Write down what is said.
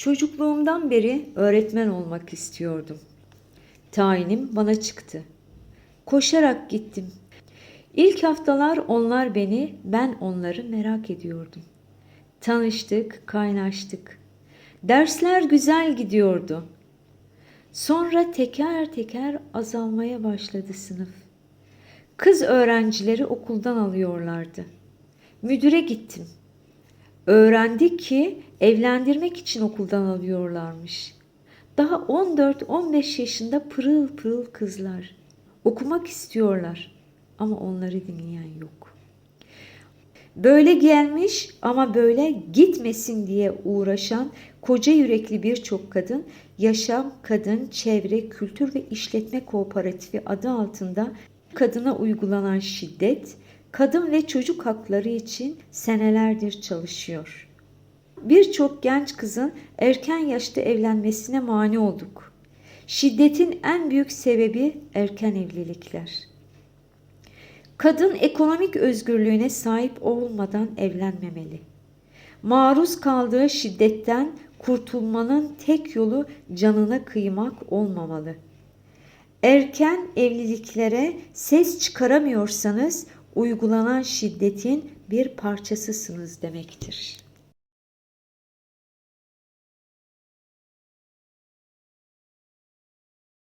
Çocukluğumdan beri öğretmen olmak istiyordum. Tayinim bana çıktı. Koşarak gittim. İlk haftalar onlar beni, ben onları merak ediyordum. Tanıştık, kaynaştık. Dersler güzel gidiyordu. Sonra teker teker azalmaya başladı sınıf. Kız öğrencileri okuldan alıyorlardı. Müdüre gittim. Öğrendik ki evlendirmek için okuldan alıyorlarmış. Daha 14-15 yaşında pırıl pırıl kızlar. Okumak istiyorlar ama onları dinleyen yok. Böyle gelmiş ama böyle gitmesin diye uğraşan koca yürekli birçok kadın Yaşam Kadın Çevre Kültür ve İşletme Kooperatifi adı altında kadına uygulanan şiddet, kadın ve çocuk hakları için senelerdir çalışıyor. Birçok genç kızın erken yaşta evlenmesine mani olduk. Şiddetin en büyük sebebi erken evlilikler. Kadın ekonomik özgürlüğüne sahip olmadan evlenmemeli. Maruz kaldığı şiddetten kurtulmanın tek yolu canına kıymak olmamalı. Erken evliliklere ses çıkaramıyorsanız uygulanan şiddetin bir parçasısınız demektir.